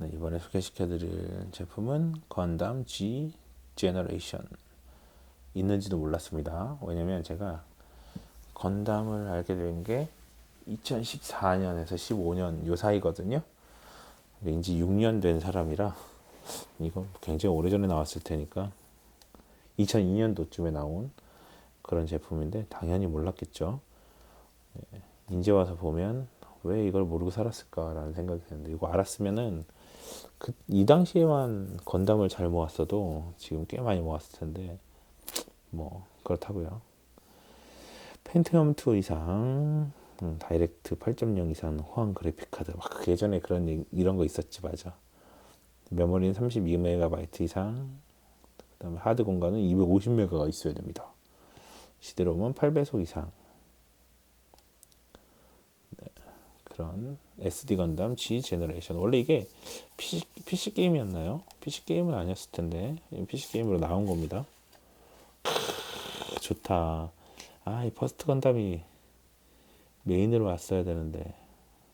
네, 이번에 소개시켜드릴 제품은 건담 G 제너레이션 있는지도 몰랐습니다. 왜냐면 제가 건담을 알게 된 게 2014년에서 15년 요 사이거든요. 왠지 6년 된 사람이라 이거 굉장히 오래전에 나왔을 테니까 2002년도쯤에 나온 그런 제품인데 당연히 몰랐겠죠. 네, 이제 와서 보면 왜 이걸 모르고 살았을까라는 생각이 드는데 이거 알았으면은 그, 이 당시에만 건담을 잘 모았어도 지금 꽤 많이 모았을 텐데 뭐 그렇다고요. 펜티엄 2 이상, 음, 다이렉트 8.0 이상 호환 그래픽 카드 막 예전에 그런 이런 거 있었지 맞아. 메모리는 32MB 이상, 그다음에 하드 공간은 250메가가 있어야 됩니다. 시대로는 8배속 이상. 네, 그런 SD 건담 G 제너레이션. 원래 이게 PC, PC 게임이었나요? PC 게임은 아니었을 텐데 PC 게임으로 나온 겁니다. 크, 좋다. 아, 이 퍼스트 건담이 메인으로 왔어야 되는데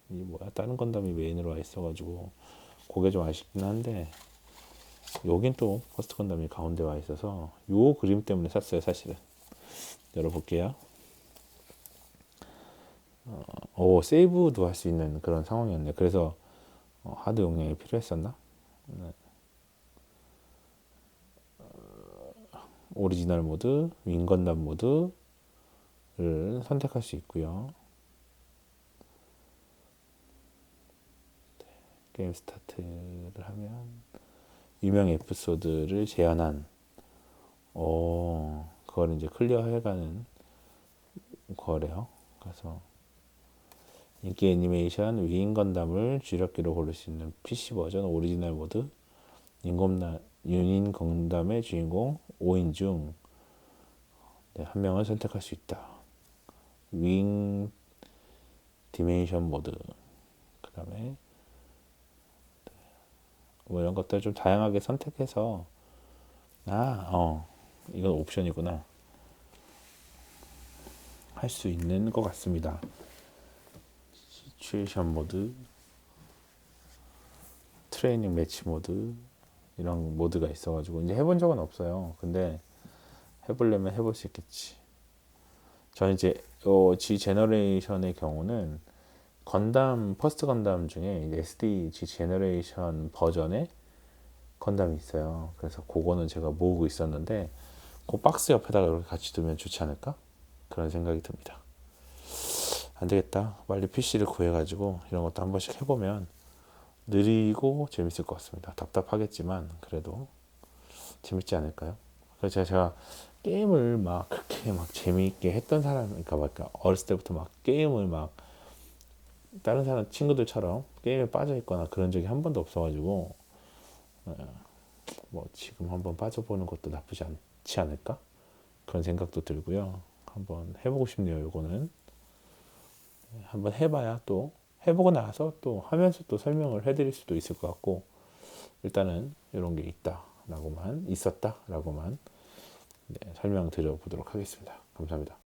이 뭐야 다른 건담이 메인으로 와 있어가지고 그게 좀 아쉽긴 한데 여긴 또 퍼스트 건담이 가운데 와 있어서 요 그림 때문에 샀어요 사실은 열어볼게요 어, 오 세이브도 할 수 있는 그런 상황이었네 그래서 어, 하드 용량이 필요했었나 네. 어, 오리지널 모드 윙건담 모드를 선택할 수 있고요 게임 스타트를 하면 유명 에피소드를 재현한 어 그걸 이제 클리어 해가는 거래요. 그래서 인기 애니메이션 위인 건담을 주력기로 고를 수 있는 PC 버전 오리지널 모드 인건담 유인 건담의 주인공 5인 중 네, 한 명을 선택할 수 있다. 윙 디멘션 모드 그 다음에 뭐 이런 것들 좀 다양하게 선택해서 아, 어, 이건 옵션이구나. 할 수 있는 것 같습니다. 시츄에이션 모드, 트레이닝 매치 모드, 이런 모드가 있어가지고, 이제 해본 적은 없어요. 근데 해보려면 해볼 수 있겠지. 저는 이제, 어, G 제너레이션의 경우는 건담 퍼스트 건담 중에 SDG 제너레이션 버전의 건담이 있어요. 그래서 그거는 제가 모으고 있었는데 그 박스 옆에다가 이렇게 같이 두면 좋지 않을까? 그런 생각이 듭니다. 안 되겠다. 빨리 PC를 구해가지고 이런 것도 한 번씩 해보면 느리고 재밌을 것 같습니다. 답답하겠지만 그래도 재밌지 않을까요? 그래서 제가, 게임을 막 그렇게 막 재미있게 했던 사람, 그러니까 막 어렸을 때부터 막 게임을 막 다른 사람 친구들처럼 게임에 빠져 있거나 그런 적이 한 번도 없어가지고 어, 뭐 지금 한번 빠져보는 것도 나쁘지 않지 않을까 그런 생각도 들고요. 한번 해보고 싶네요. 요거는 네, 한번 해봐야 또 해보고 나서 또 하면서 또 설명을 해드릴 수도 있을 것 같고 일단은 이런 게 있다라고만 있었다라고만 네, 설명 드려 보도록 하겠습니다. 감사합니다.